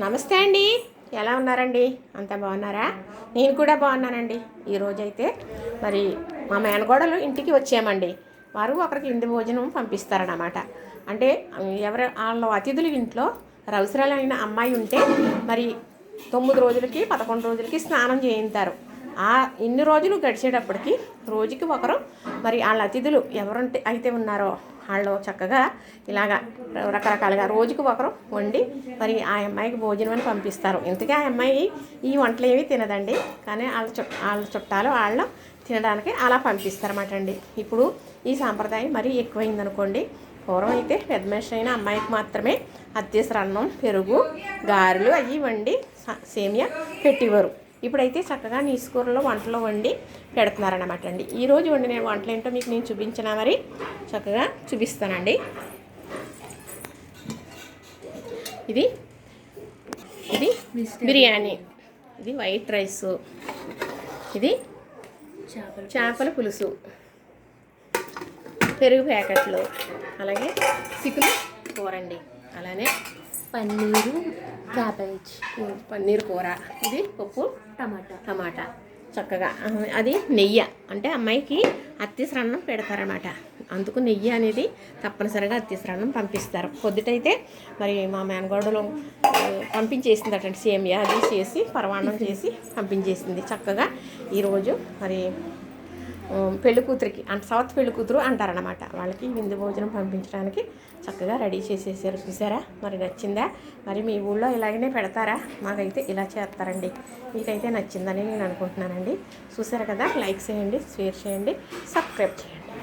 నమస్తే అండి. ఎలా ఉన్నారండి? అంతా బాగున్నారా? నేను కూడా బాగున్నానండి. ఈరోజైతే మరి మా మేనగోడలు ఇంటికి వచ్చామండి. వారు ఒకరికి ఇంటి భోజనం పంపిస్తారన్నమాట. అంటే ఎవరు వాళ్ళ అతిథులు ఇంట్లో రవసరాలైన అమ్మాయి ఉంటే మరి తొమ్మిది రోజులకి పదకొండు రోజులకి స్నానం చేయించారు ఆ ఇన్ని రోజులు గడిచేటప్పటికి రోజుకి ఒకరు మరి వాళ్ళ అతిథులు ఎవరుంటే అయితే ఉన్నారో వాళ్ళు చక్కగా ఇలాగా రకరకాలుగా రోజుకి ఒకరు వండి మరి ఆ అమ్మాయికి భోజనం అని పంపిస్తారు. ఇంతకీ ఆ అమ్మాయి ఈ వంటలు ఏవి తినదండి. కానీ వాళ్ళ చు వాళ్ళ చుట్టాలు వాళ్ళ తినడానికి అలా పంపిస్తారన్నమాట అండి. ఇప్పుడు ఈ సాంప్రదాయం మరీ ఎక్కువైందనుకోండి పూర్వం అయితే పెద్ద మనిషి అయిన అమ్మాయికి మాత్రమే అత్యసర అన్నం పెరుగు గారెలు అవి వండి సేమియా పెట్టేవారు. ఇప్పుడైతే చక్కగా నీసుకూరలో వంటలో వండి పెడుతున్నారనమాట అండి. ఈరోజు వండిన వంటలు ఏంటో మీకు నేను చూపించిన మరి చక్కగా చూపిస్తానండి. ఇది ఇది బిర్యానీ ఇది వైట్ రైస్ ఇది చేపలు చేపల పులుసు పెరుగు ప్యాకెట్లు అలాగే చికెన్ కూర అండి. అలానే పన్నీరు క్యాబేజ్. పన్నీర్ కూర. ఇది పప్పు టమాటా. టమాటా. చక్కగా. అది నెయ్యి. అంటే అమ్మాయికి అత్తిసరన్నం పెడతారన్నమాట. అందుకు నెయ్యి అనేది తప్పనిసరిగా అత్తిసరన్నం పంపిస్తారు. పొద్దుటైతే మరి మా మేనగోడలు పంపించేసిందటండి సేమియా. అది చేసి పరమాన్నం చేసి పంపించేసింది. చక్కగా ఈరోజు మరి పెళ్ళి కూతురికి అంటే సౌత్ పెళ్ళి కూతురు అంటారనమాట వాళ్ళకి విందు భోజనం పంపించడానికి చక్కగా రెడీ చేసేసారు. చూసారా? మరి నచ్చిందా? మరి మీ ఊళ్ళో ఇలాగనే పెడతారా? మాకైతే ఇలా చేస్తారండి. మీకైతే నచ్చిందని నేను అనుకుంటున్నానండి. చూసారు కదా? లైక్ చేయండి షేర్ చేయండి సబ్స్క్రైబ్ చేయండి.